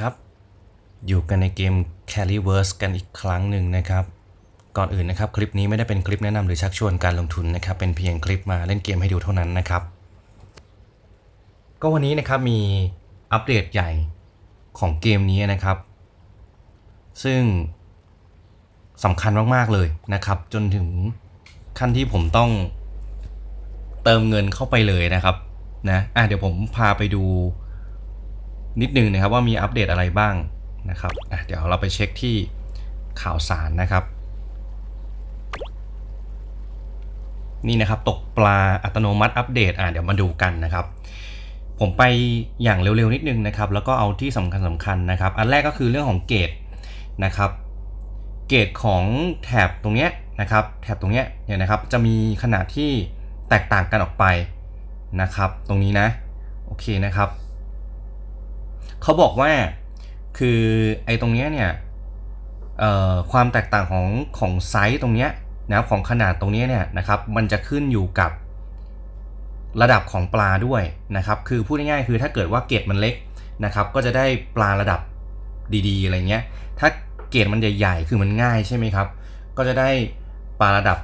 ครับ อยู่กันในเกม Carryverse กันอีกครั้งหนึ่งนะครับ ก่อนอื่นนะครับ คลิปนี้ไม่ได้เป็นคลิปแนะนำหรือชักชวนการลงทุนนะครับ เป็นเพียงคลิปมาเล่นเกมให้ดูเท่านั้นนะครับ ก็วันนี้นะครับมีอัปเดตใหญ่ของเกมนี้นะครับ ซึ่งสำคัญมาก ๆ เลยนะครับ จนถึงขั้นที่ผมต้องเติมเงินเข้าไปเลยนะครับนะอะเดี๋ยวผมพาไปดู นิดนึงนะครับว่ามีอัปเดตอะไรบ้างนะครับเดี๋ยวเราไปเช็คที่ข่าวสารนะครับ นี่นะครับตกปลาอัตโนมัติอัปเดตอะเดี๋ยวมาดูกันนะครับ ผมไปอย่างเร็วๆนิดนึงนะครับ แล้วก็เอาที่สำคัญสำคัญนะครับ อันแรกก็คือเรื่องของเกรดนะครับเกรดของแถบตรงเนี้ยนะครับ แถบตรงเนี้ยเนี่ยนะครับจะมีขนาดที่แตกต่างกันออกไปนะครับ ตรงนี้นะโอเคนะครับ เขาบอกว่าคือไอ้ตรงเนี้ยเนี่ยความแตกต่างของของไซส์ตรงเนี้ยนะครับของขนาดตรงเนี้ยเนี่ยนะครับมันจะขึ้นอยู่กับระดับของปลาด้วยนะครับ คือพูดง่ายๆคือถ้าเกิดว่าเกรดมันเล็กนะครับ ก็จะได้ปลาระดับดีๆอะไรเงี้ย ถ้าเกรดมันใหญ่ๆคือมันง่ายใช่ไหมครับ ก็จะได้ปลาระดับ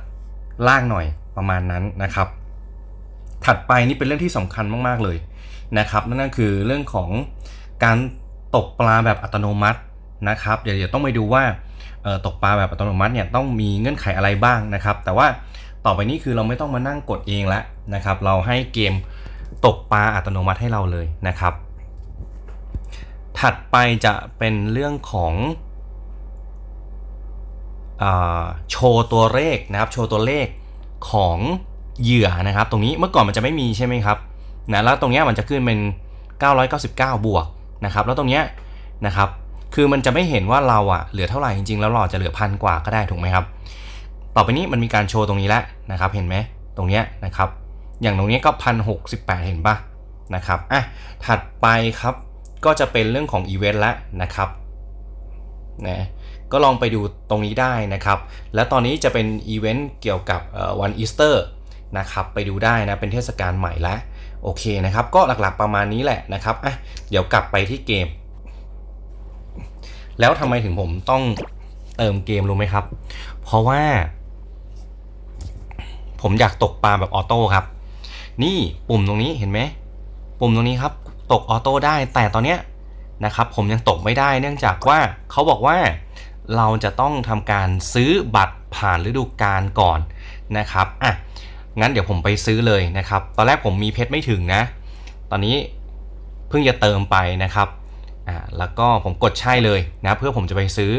ล่างหน่อยประมาณนั้นนะครับ ถัดไปนี่เป็นเรื่องที่สำคัญมากๆเลยนะครับ นั่นก็คือเรื่องของ การตกปลาแบบอัตโนมัตินะครับเดี๋ยวเดี๋ยวต้องไปดูว่าตกปลาแบบอัตโนมัติเนี่ยต้องมีเงื่อนไขอะไรบ้างนะครับ แต่ว่าต่อไปนี้คือเราไม่ต้องมานั่งกดเองแล้วนะครับ เราให้เกมตกปลาอัตโนมัติให้เราเลยนะครับ ถัดไปจะเป็นเรื่องของอโชว์ตัวเลขนะครับ โชว์ตัวเลขของเหยื่อนะครับ ตรงนี้เมื่อก่อนมันจะไม่มีใช่ไหมครับนะแล้วตรงนี้มันจะขึ้นเป็น 999 บวก นะครับแล้วตรงเนี้ยนะครับคือมันจะไม่เห็นว่าเราอะเหลือเท่าไหร่จริงๆ แล้วเราอจะเหลือพันกว่าก็ได้ถูกไหมครับ ต่อไปนี้มันมีการโชว์ตรงนี้แล้วนะครับ เห็นไหมตรงเนี้ยนะครับอย่างตรงนี้ก็พันหกสิบแปดเห็นปะนะครับอะถัดไปครับก็จะเป็นเรื่องของอีเวนต์ละนะครับนะก็ลองไปดูตรงนี้ได้นะครับ และตอนนี้จะเป็นอีเวนต์เกี่ยวกับวันอีสเตอร์นะครับไปดูได้นะเป็นเทศกาลใหม่แล้ว โอเคนะครับ ก็หลักๆประมาณนี้แหละนะครับอะเดี๋ยวกลับไปที่เกม แล้วทำไมถึงผมต้องเติมเกมรู้ไหมครับ เพราะว่า ผมอยากตกปลาแบบออโต้ครับ นี่ปุ่มตรงนี้เห็นไหมปุ่มตรงนี้ครับ ตกออโต้ได้แต่ตอนเนี้ยนะครับผมยังตกไม่ได้เนื่องจากว่าเขาบอกว่าเราจะต้องทำการซื้อบัตรผ่านฤดูกาลก่อนนะครับอะ งั้นเดี๋ยวผมไปซื้อเลยนะครับ ตอนแรกผมมีเพชรไม่ถึงนะ ตอนนี้เพิ่งจะเติมไปนะครับอ่าแล้วก็ผมกดใช่เลยนะเพื่อผมจะไปซื้อ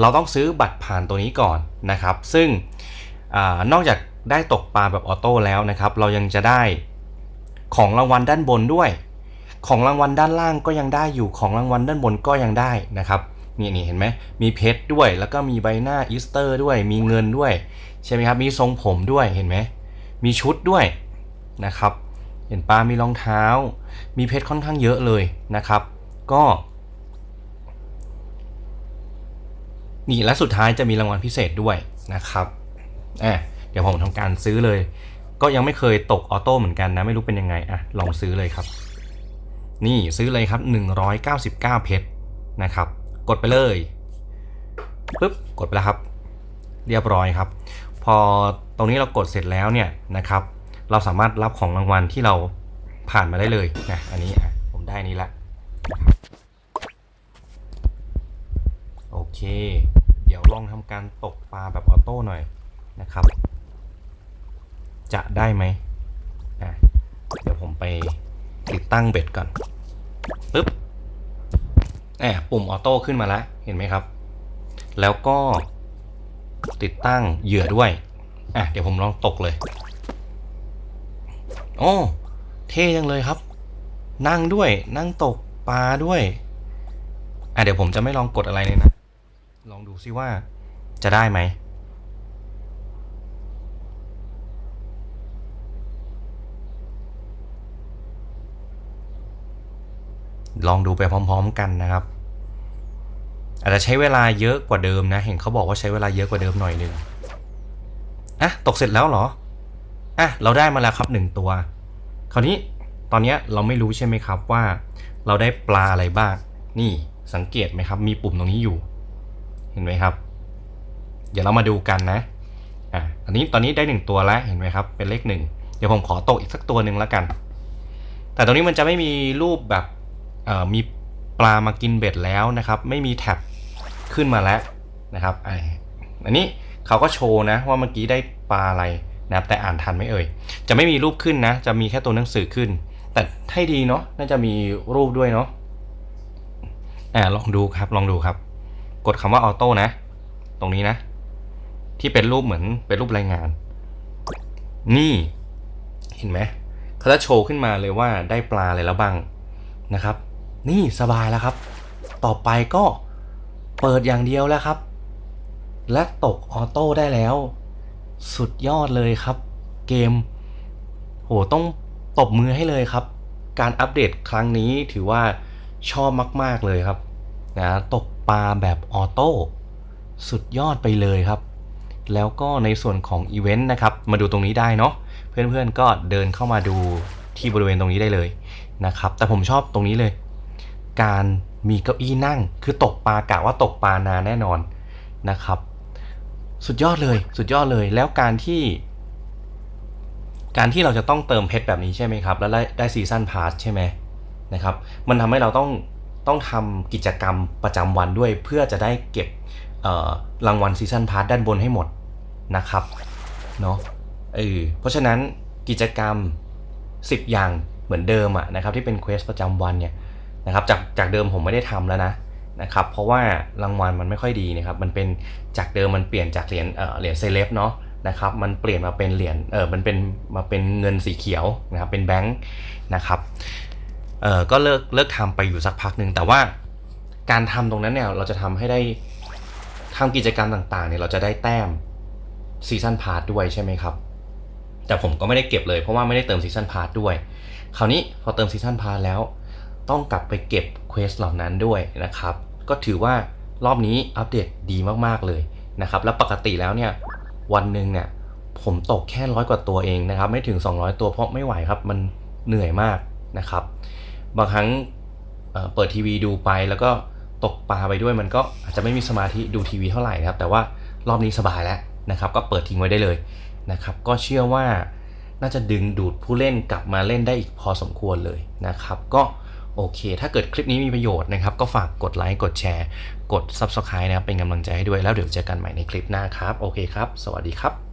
เราต้องซื้อบัตรผ่านตัวนี้ก่อนนะครับ ซึ่งอานอกจากได้ตกปลาแบบออโต้แล้วนะครับ เรายังจะได้ของรางวัลด้านบนด้วย ของรางวัลด้านล่างก็ยังได้อยู่ของรางวัลด้านบนก็ยังได้นะครับนี่นี่เห็นไหมมีเพชรด้วย แล้วก็มีใบหน้าอีสเตอร์ด้วยมีเงินด้วย ใช่ไหมครับมีทรงผมด้วยเห็นไหม มีชุดด้วยนะครับ เห็นปลามีรองเท้า มีเพชรค่อนข้างเยอะเลยนะครับ ก็นี่และสุดท้ายจะมีรางวัลพิเศษด้วยนะครับอะเดี๋ยวผมทำการซื้อเลย ก็ยังไม่เคยตกออโต้เหมือนกันนะ ไม่รู้เป็นยังไงอะลองซื้อเลยครับ นี่ซื้อเลยครับ 199 เพชรนะครับ กดไปเลยปุ๊บกดไปแล้วครับ เรียบร้อยครับ พอ รงนี้เรากดเสร็จแล้วเนี่ยนะครับเราสามารถรับของรางวัลที่เราผ่านมาได้เลยนะอันนี้ผมได้นี้ละโอเค เดี๋ยวลองทำการตกปลาแบบออโต้หน่อยนะครับ จะได้ไหมอะเดี๋ยวผมไปติดตั้งเบ็ดก่อนปึ๊บแอบปุ่มออโต้ขึ้นมาแล้ว เห็นไหมครับ แล้วก็ติดตั้งเหยื่อด้วย อะเดี๋ยวผมลองตกเลยโอ้เท่จังเลยครับ นั่งด้วยนั่งตกปลาด้วยอะเดี๋ยวผมจะไม่ลองกดอะไรเลยนะ ลองดูซิว่าจะได้ไหมลองดูไปพร้อม ๆ กันนะครับ อาจจะใช้เวลาเยอะกว่าเดิมนะ เห็นเขาบอกว่าใช้เวลาเยอะกว่าเดิมหน่อยนึง อะตกเสร็จแล้วเหรออะเราได้มาแล้วครับหนึ่งตัว คราวนี้ตอนนี้เราไม่รู้ใช่ไหมครับว่า เราได้ปลาอะไรบ้าง นี่สังเกตไหมครับ มีปุ่มตรงนี้อยู่ เห็นไหมครับ เดี๋ยวเรามาดูกันนะอะอันนี้ตอนนี้ได้หนึ่งตัวแล้วเห็นไหมครับ เป็นเลขหนึ่งเดี๋ยวผมขอตกอีกสักตัวหนึ่งแล้วกัน แต่ตรงนี้มันจะไม่มีรูปแบบเอ่อมีปลามากินเบ็ดแล้วนะครับ ไม่มีแท็บขึ้นมาแล้วนะครับอันนี้ เขาก็โชว์นะว่าเมื่อกี้ได้ปลาอะไรนะครับแต่อ่านทันไม่เอ่ย จะไม่มีรูปขึ้นนะ จะมีแค่ตัวหนังสือขึ้น แต่ให้ดีเนาะน่าจะมีรูปด้วยเนาะอ่าลองดูครับลองดูครับ กดคำว่าออโต้นะ ตรงนี้นะ ที่เป็นรูปเหมือนเป็นรูปรายงาน นี่เห็นไหมเขาจะโชว์ขึ้นมาเลยว่าได้ปลาอะไรแล้วบ้างนะครับ นี่สบายแล้วครับ ต่อไปก็เปิดอย่างเดียวแล้วครับ และตกออโต้ได้แล้ว สุดยอดเลยครับ เกม โหต้องตบมือให้เลยครับ การอัปเดตครั้งนี้ถือว่าชอบมาก ๆ เลยครับนะตกปลาแบบออโต้สุดยอดไปเลยครับ แล้วก็ในส่วนของอีเวนต์นะครับ มาดูตรงนี้ได้เนาะเพื่อนๆก็เดินเข้ามาดูที่บริเวณตรงนี้ได้เลยนะครับ แต่ผมชอบตรงนี้เลย การมีเก้าอี้นั่งคือตกปลากะว่าตกปลานานแน่นอนนะครับ สุดยอดเลย สุดยอดเลย แล้วการที่ การที่เราจะต้องเติมเพชรแบบนี้ใช่ไหมครับ แล้วได้ได้ซีซันพาสใช่ไหมนะครับ มันทำให้เราต้องต้องทำกิจกรรมประจำวันด้วย เพื่อจะได้เก็บเอ่อรางวัลซีซันพาสด้านบนให้หมดนะครับเนาะเออเพราะฉะนั้นกิจกรรม 10 อย่างเหมือนเดิมอะนะครับที่เป็นเควสประจำวันเนี่ยนะครับจากจากเดิมผมไม่ได้ทำแล้วนะ นะครับเพราะว่ารางวัลมันไม่ค่อยดีนะครับมันเป็นจากเดิมมันเปลี่ยนจากเหรียญเเหรียญเซเลบเนาะนะครับมันเปลี่ยนมาเป็นเหรียญเออมันเป็นมาเป็นเงินสีเขียวนะครับเป็นแบงค์นะครับเออก็เลิกเลิกทำไปอยู่สักพักหนึ่งแต่ว่าการทำตรงนั้นเนี่ยเราจะทำให้ได้ทำกิจกรรมต่างๆเนี่ยเราจะได้แต้มซีซันพาร์ทด้วยใช่ไหมครับแต่ผมก็ไม่ได้เก็บเลยเพราะว่าไม่ได้เติมซีซันพาร์ทด้วย คราวนี้พอเติมซีซันพาร์ทแล้ว ต้องกลับไปเก็บเควสเหล่านั้นด้วยนะครับ ก็ถือว่ารอบนี้อัปเดตดีมากๆเลยนะครับ แล้วปกติแล้วเนี่ยวันหนึ่งเนี่ยผมตกแค่ร้อยกว่าตัวเองนะครับ ไม่ถึง 200 ตัวเพราะไม่ไหวครับ มันเหนื่อยมากนะครับ บางครั้งเเปิดทีวีดูไปแล้วก็ตกปลาไปด้วยมันก็อาจจะไม่มีสมาธิดูทีวีเท่าไหร่นะครับ แต่ว่ารอบนี้สบายแล้วนะครับ ก็เปิดทิ้งไว้ได้เลยนะครับ ก็เชื่อว่าน่าจะดึงดูดผู้เล่นกลับมาเล่นได้อีกพอสมควรเลยนะครับ ก็ โอเค ถ้าเกิดคลิปนี้มีประโยชน์นะครับ ก็ฝากกดไลค์ กดแชร์ กด Subscribe นะครับ เป็นกำลังใจให้ด้วย แล้วเดี๋ยวเจอกันใหม่ในคลิปหน้าครับ โอเคครับ สวัสดีครับ